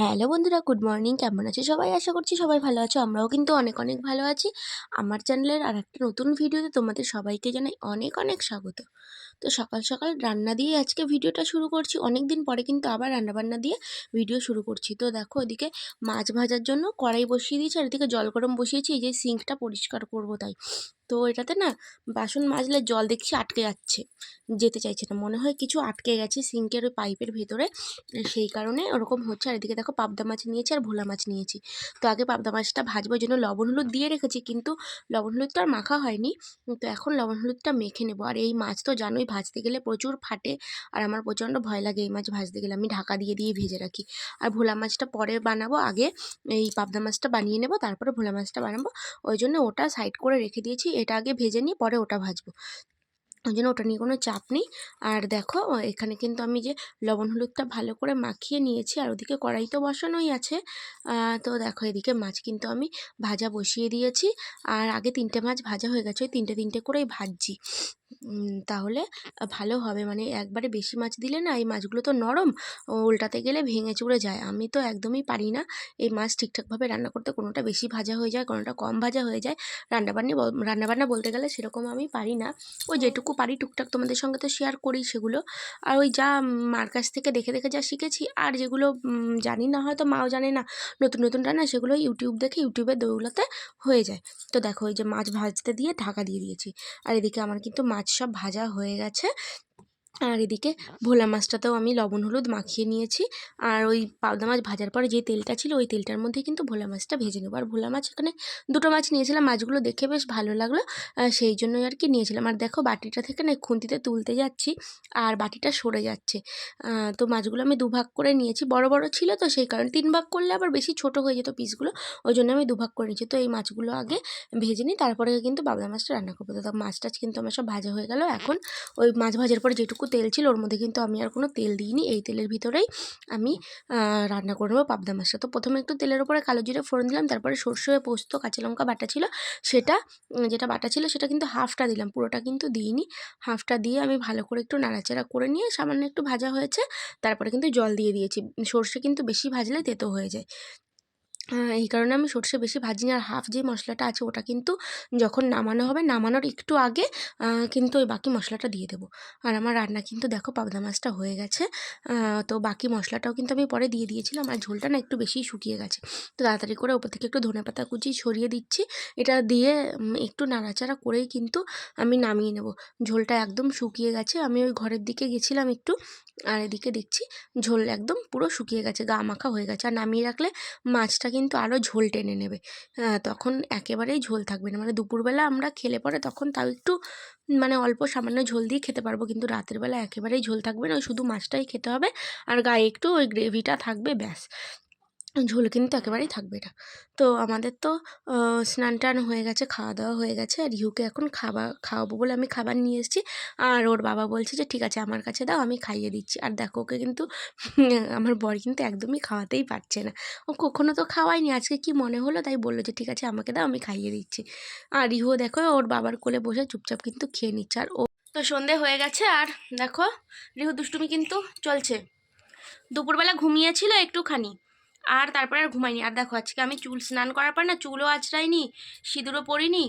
Hello বন্ধুরা, good morning. কেমন আছে সবাই? আশা করছি সবাই ভালো আছো। আমরাও কিন্তু অনেক অনেক ভালো আছি। আমার চ্যানেলের আর একটা নতুন ভিডিওতে তোমাদের সবাইকে জানাই অনেক অনেক স্বাগত। তো সকাল সকাল রান্না দিয়ে আজকে ভিডিওটা শুরু করছি। অনেক দিন পরে কিন্তু আবার রান্নাবান্না দিয়ে ভিডিও শুরু করছি। তো দেখো ওদিকে মাছ ভাজার জন্য কড়াই বসিয়ে দিয়েছি আর এদিকে জল গরম বসিয়েছি। এই যে সিঙ্কটা পরিষ্কার করব তাই। তো এটাতে না বাসন মাজলে জল দেখছি আটকে যাচ্ছে। যেতে চাইছে না। মনে হয় কিছু আটকে গেছে সিঙ্কের ওই পাইপের ভেতরে। সেই কারণে ওরকম হচ্ছে। আর এদিকে দেখো পাবদা মাছ নিয়েছি আর ভোলা মাছ নিয়েছি। তো আগে পাবদা মাছটা ভাজবো ওই জন্য লবণ হলুদ দিয়ে রেখেছি। কিন্তু লবণ হলুদ তো আর মাখা হয়নি। তো এখন লবণ হলুদটা মেখে নেব। আর এই মাছ তো জানোই ভাজতে গেলে প্রচুর ফাটে আর আমার প্রচণ্ড ভয় লাগে এই মাছ ভাজতে গেলে। আমি ঢাকা দিয়ে দিয়ে ভেজে রাখি। আর ভোলা মাছটা পরে বানাবো, আগে এই পাবদা মাছটা বানিয়ে নেব, তারপরে ভোলা মাছটা বানাবো। ওই জন্য ওটা সাইড করে রেখে দিয়েছি, এটা আগে ভেজে নিই পরে ওটা ভাজবো। ওই জন্য ওটা নিয়ে কোনো চাপ নেই। আর দেখো এখানে কিন্তু আমি যে লবণ হলুদটা ভালো করে মাখিয়ে নিয়েছি, আর ওদিকে কড়াই তো বসানোই আছে। তো দেখো এদিকে মাছ কিন্তু আমি ভাজা বসিয়ে দিয়েছি। আর আগে তিনটে মাছ ভাজা হয়ে গেছে, ওই তিনটে তিনটে করেই ভাজছি। তাহলে ভালো হবে। মানে একবারে বেশি মাছ দিলে না এই মাছগুলো তো নরম উল্টাতে গেলে ভেঙে চুড়ে যায়। আমি তো একদমই পারি না এই মাছ ঠিকঠাকভাবে রান্না করতে। কোনোটা বেশি ভাজা হয়ে যায় কোনোটা কম ভাজা হয়ে যায়। রান্নাবান্নি রান্নাবান্না বলতে গেলে সেরকম আমি পারি না। ওই যেটুকু পারি টুকটাক তোমাদের সঙ্গে তো শেয়ার করি সেগুলো। আর ওই যা মার কাছ থেকে দেখে দেখে যা শিখেছি আর যেগুলো জানি না হয়তো মাও জানে না নতুন নতুন রান্না সেগুলো ইউটিউব দেখে ইউটিউবে দৌলতে হয়ে যায়। তো দেখো ওই যে মাছ ভাজতে দিয়ে ঢাকা দিয়ে দিয়েছি। আর এদিকে আমার কিন্তু মাছ সব ভাজা হয়ে গেছে। আর এদিকে ভোলা মাছটাতেও আমি লবণ, হলুদ মাখিয়ে নিয়েছি। আর ওই পাবদা মাছ ভাজার পরে যে তেলটা ছিল, ওই তেলটার মধ্যে কিন্তু ভোলা মাছটা ভেজে নেব। আর ভোলা মাছ এখানে দুটো মাছ নিয়েছিলাম, মাছগুলো দেখে বেশ ভালো লাগল। সেই জন্যই আর কি নিয়েছিলাম। আর দেখো বাটিটা থেকে না খুন্তিতে তুলতে যাচ্ছি আর বাটিটা সরে যাচ্ছে। তো মাছগুলো আমি দুভাগ করে নিয়েছি। বড় বড় ছিল তো সেই কারণে তিন ভাগ করলে আবার বেশি ছোট হয়ে যেত পিসগুলো, ওই জন্য আমি দুভাগ করে নিয়েছি। তো এই মাছগুলো আগে ভেজে নিই, তারপরে কিন্তু পাবদা মাছটা রান্না করব। তো মাছ টাছ কিন্তু আমার সব ভাজা হয়ে গেল। এখন ওই মাছ ভাজার পরে যেটুকু তেল ছিল ওর মধ্যে কিন্তু আমি আর কোনো তেল দিইনি। এই তেলের ভিতরেই আমি রান্না করে নেব পাবদা মাছটা। তো প্রথমে একটু তেলের উপরে কালো জিরে ফোড়ন দিলাম, তারপরে সর্ষে পোস্ত, কাঁচা লঙ্কা, বাটা ছিল। সেটা, যেটা বাটা ছিল সেটা কিন্তু হাফটা দিলাম, পুরোটা কিন্তু দিইনি। হাফটা দিয়ে আমি ভালো করে একটু নাড়াচাড়া করে নিয়ে সামান্য একটু ভাজা হয়েছে, তারপরে কিন্তু জল দিয়ে দিয়েছি। সর্ষে কিন্তু বেশি ভাজলে তেতো হয়ে যায়। এই কারণে আমি সর্ষে বেশি ভাজি না। আর হাফ যে মশলাটা আছে, ওটা কিন্তু যখন নামানো হবে, নামানোর একটু আগে কিন্তু ওই বাকি মশলাটা দিয়ে দেবো। আর আমার রান্না কিন্তু দেখো পাবদা মাছটা হয়ে গেছে। তো বাকি মশলাটাও কিন্তু আমি পরে দিয়ে দিয়েছিলাম। আর ঝোলটা না একটু বেশিই শুকিয়ে গেছে। তো তাড়াতাড়ি করে ওপর থেকে একটু ধনে পাতা কুচি ছড়িয়ে দিচ্ছি। এটা দিয়ে একটু নাড়াচাড়া করেই কিন্তু আমি নামিয়ে নেব। ঝোলটা একদম শুকিয়ে গেছে। আমি ওই ঘরের দিকে গেছিলাম একটু। আর এদিকে দেখছি ঝোল একদম পুরো শুকিয়ে গেছে, গা মাখা হয়ে গেছে। আর নামিয়ে রাখলে মাছটা আরও ঝোল টেনে নেবে। হ্যাঁ, তখন একেবারেই ঝোল থাকবে না। মানে দুপুরবেলা আমরা খেলে পরে তখন তাও একটু মানে অল্প সামান্য ঝোল দিয়ে খেতে পারব। কিন্তু রাতের বেলা একেবারেই ঝোল থাকবে না। ওই শুধু মাছটাই খেতে হবে। আর গায়ে একটু ওই গ্রেভিটা থাকবে ব্যাস। ঝোল কিন্তু একেবারেই থাকবে না তো আমাদের তো স্নান টান হয়ে গেছে খাওয়া দাওয়া হয়ে গেছে, আর ইউকে এখন খাবার, খাওয়াবো বলে আমি খাবার নিয়ে এসেছি। আর ওর বাবা বলছে যে, ঠিক আছে, আমার কাছে দাও, আমি খাইয়ে দিচ্ছি। আর দেখো, ওকে কিন্তু আমার বর কিন্তু একদমই খাওয়াতেই পারছে না। ও কখনো তো খাওয়ায়নি, আজকে কি মনে হলো? তাই বলল যে, ঠিক আছে, আমাকে দাও, আমি খাইয়ে দিচ্ছি। আর ইহো দেখো, ওর বাবার কোলে বসে চুপচাপ কিন্তু খেয়ে নিচ্ছে। আর ও তো সন্ধে হয়ে গেছে, আর দেখো, রিহু দুষ্টুমি কিন্তু চলছে। দুপুরবেলা ঘুমিয়েছিল একটুখানি। আর তারপরে আর ঘুমাইনি। আর দেখো, আজকে আমি চুল স্নান করার পর না চুলও আঁচড়াইনি, সিঁদুরও পরিনি।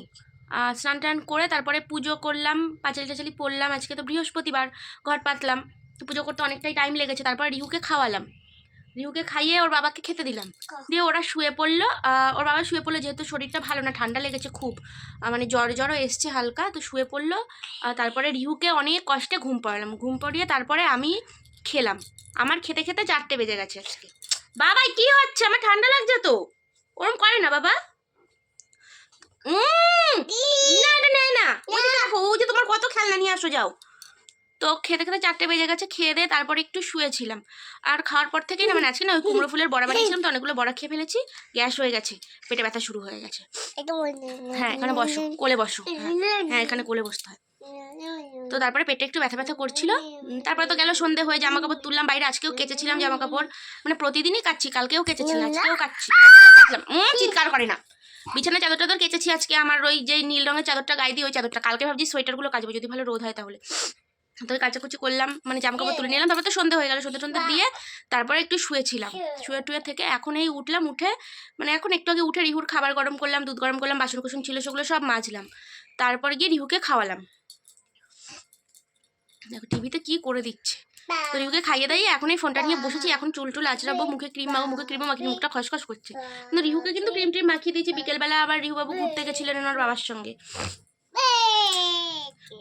স্নান টান করে তারপরে পুজো করলাম, পাঁচালি টাচালি পড়লাম আজকে তো বৃহস্পতিবার, ঘর পাতলাম। তো পুজো করতে অনেকটাই টাইম লেগেছে। তারপর রিহুকে খাওয়ালাম। রিহুকে খাইয়ে ওর বাবাকে খেতে দিলাম। দিয়ে ওরা শুয়ে পড়ল। ওর বাবা শুয়ে পড়ল যেহেতু শরীরটা ভালো না, ঠান্ডা লেগেছে খুব। মানে জ্বর জ্বরও এসছে হালকা, তো শুয়ে পড়ল। তারপরে রিহুকে অনেক কষ্টে ঘুম পড়ালাম। ঘুম পড়িয়ে তারপরে আমি খেলাম। আমার খেতে খেতে চারটে বেজে গেছে আজকে। বাবা কি হচ্ছে? আমার ঠান্ডা লাগছে তো। ওরম করে না বাবা। উম, না এটা নেয় না। ও ওই যে তোমার কত খেলনা নিয়ে আসো যাও। তো খেতে খেতে চারটে বেজে গেছে খেয়ে দিয়ে তারপরে একটু শুয়েছিলাম। আর খাওয়ার পর থেকেই না মানে আজকে না ওই কুমড়ো ফুলের বড়া বানিয়েছিলাম তো অনেকগুলো বড়া খেয়ে ফেলেছি গ্যাস হয়ে গেছে পেটে ব্যথা শুরু হয়ে গেছে। হ্যাঁ এখানে বসো কোলে বসো হ্যাঁ হ্যাঁ এখানে কোলে বসতে হয়। তো তারপরে পেটে একটু ব্যথা ব্যথা করছিল তারপরে তো গেল সন্ধে হয়ে জামা কাপড় তুললাম বাইরে আজকেও কেচেছিলাম জামা কাপড় মানে প্রতিদিনই কাচ্ছি কালকেও কেচেছিলাম আজকেও কাচ্ছি। চিৎকার করে না। বিছানা চাদর টাদর কেচেছি আজকে আমার ওই যে নীল রঙের চাদরটা গায়ে দিয়ে ওই চাদরটা কালকে ভাবছি সোয়েটারগুলো কাচবো যদি ভালো রোদ হয় তাহলে। তো কাচাকুচি করলাম মানে জামা কাপড় তুলে নিলাম তারপর তো সন্ধে হয়ে গেল সন্ধে সন্ধে দিয়ে তারপরে একটু শুয়েছিলাম। শুয়ে। টুয়ে থেকে এখন এই উঠলাম উঠে মানে এখন একটু আগে উঠে রিহুর খাবার গরম করলাম দুধ গরম করলাম বাসন কুসন ছিল সেগুলো সব মাজলাম। তারপরে গিয়ে রিহুকে খাওয়ালাম। দেখো টিভিতে কি করে দিচ্ছে? তো রিহুকে খাইয়ে দাইয়ে এখন এই ফোনটা নিয়ে বসেছি এখন চুল টুল আঁচড়াবো মুখে ক্রিম মাখবো মুখে ক্রিম মাখি মুখটা খসখস করছে। কিন্তু রিহুকে কিন্তু ক্রিম ট্রিম মাখিয়ে দিয়েছি বিকেলবেলা আবার রিহু বাবু ঘুরতে গেছিলেন ওনার বাবার সঙ্গে।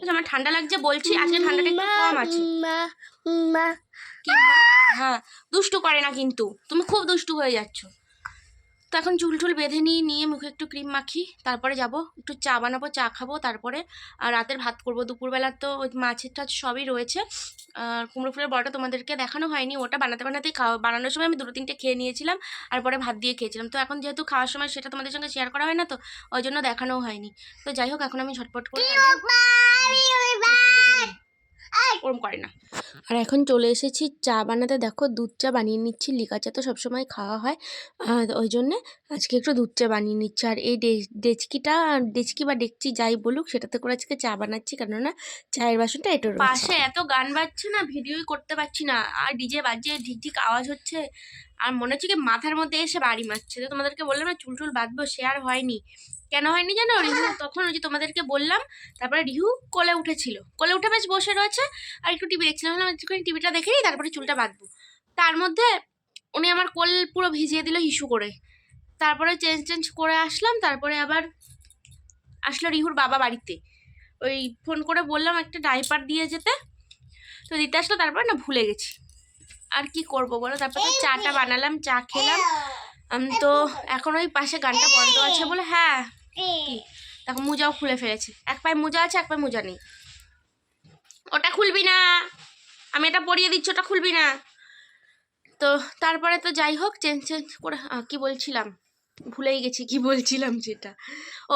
আমার ঠান্ডা লাগছে বলছি আজকে ঠান্ডাটা একটু কম আছে? হ্যাঁ দুষ্টু করে না কিন্তু। তুমি খুব দুষ্টু হয়ে যাচ্ছ। তো এখন চুল টুল বেঁধে নিয়ে নিয়ে মুখে একটু ক্রিম মাখি তারপরে যাব একটু চা বানাবো চা খাব তারপরে আর রাতের ভাত করব। দুপুরবেলা তো ওই মাছের টাছ সবই রয়েছে। আর কুমড়ো ফুলের বড়টা তোমাদেরকে দেখানো হয়নি ওটা বানাতে বানাতেই খাওয়া বানানোর সময় আমি দুটো তিনটে খেয়ে নিয়েছিলাম আর পরে ভাত দিয়ে খেয়েছিলাম। তো এখন যেহেতু খাওয়ার সময় সেটা তোমাদের সঙ্গে শেয়ার করা হয় না তো ওই জন্য দেখানোও হয়নি। তো যাই হোক এখন আমি ঝটপট করে ওরম করে না। আর এখন চলে এসেছি চা বানাতে। দেখো দুধ চা বানিয়ে নিচ্ছি। লিকা চা তো সবসময় খাওয়া হয়। ওই জন্যে আজকে একটু দুধ চা বানিয়ে নিচ্ছি। আর এই ডে- ডেচকিটা ডেচকি বা ডেকচি যাই বলুক সেটাতে করে আজকে চা বানাচ্ছি। কেননা চায়ের বাসনটা এটা পাশে এত গান বাজছে না ভিডিওই করতে পারছি না। আর ডিজে বাজছে ঢিকঢিক আওয়াজ হচ্ছে। আর মনে হচ্ছে কি মাথার মধ্যে এসে বাড়ি মারছে। তো তোমাদেরকে বললাম না চুল টুল বাঁধবো, সে আর হয়নি। কেন হয়নি জানো? রিহু তখন ওই যে তোমাদেরকে বললাম, তারপরে রিহু কোলে উঠেছিল। কোলে উঠে বেশ বসে রয়েছে আর একটু টিভি দেখছিলাম একটুখানি টিভিটা দেখে নিই, তারপরে চুলটা বাঁধবো। তার মধ্যে উনি আমার কোল পুরো ভিজিয়ে দিল হিসু করে। তারপরে চেঞ্জ চেঞ্জ করে আসলাম, তারপরে আবার আসলো রিহুর বাবা বাড়িতে। ওই ফোন করে বললাম, একটা ডাইপার দিয়ে যেতে। তো দিতে আসলো, তারপরে না ভুলে গেছি। আর কি করব বলো? তারপর তো চাটা বানালাম চা খেলাম। তো এখন ওই পাশে গানটা বন্ধ আছে বলে হ্যাঁ। দেখো মোজাও খুলে ফেলেছে। এক পায়ে মোজা আছে এক পায়ে মোজা নেই। ওটা খুলবি না। আমি এটা পরিয়ে দিচ্ছি ওটা খুলবি না। তো তারপরে তো যাই হোক চেঞ্জ চেঞ্জ করে কি বলছিলাম? ভুলেই গেছি কি বলছিলাম যেটা।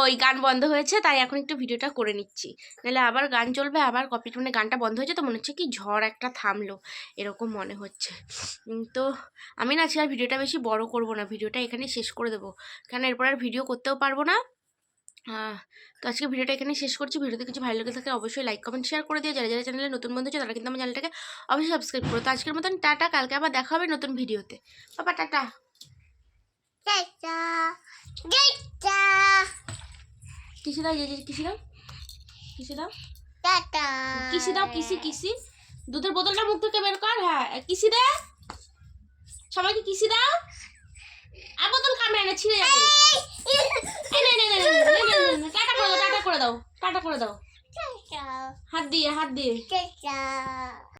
ওই গান বন্ধ হয়েছে, তাই এখন একটু ভিডিওটা করে নিচ্ছি। নাহলে আবার গান চলবে, আবার কপি মানে গানটা বন্ধ হয়েছে তো মনে হচ্ছে কি ঝড় একটা থামলো, এরকম মনে হচ্ছে। তো আমি না আর ভিডিওটা বেশি বড় করব না, ভিডিওটা এখানে শেষ করে দেবো। কারণ এরপর আর ভিডিও করতেও পারব না। তো আজকে ভিডিওটা এখানে শেষ করছি। ভিডিওতে কিছু ভালো লেগে থাকলে অবশ্যই লাইক কমেন্ট শেয়ার করে দিও। যারা যারা চ্যানেলে নতুন বন্ধু আছে তারা কিন্তু আমার চ্যানেলটাকে অবশ্যই সাবস্ক্রাইব করো। তো আজকের মতন টাটা, কালকে আবার দেখা হবে নতুন ভিডিওতে। বাবা টাটা। কিসে দাও যে কিসে দাও দাও কিসি কিসি দুধের বোতলটা মুখ থেকে বের কর হ্যাঁ কিসি দে সবাইকে কিসি দাও আর বোতল কামড়ে না ছিঁড়ে যাবে টাটা করে দাও টাটা করে দাও টাটা করে দাও হাত দিয়ে হাত দিয়ে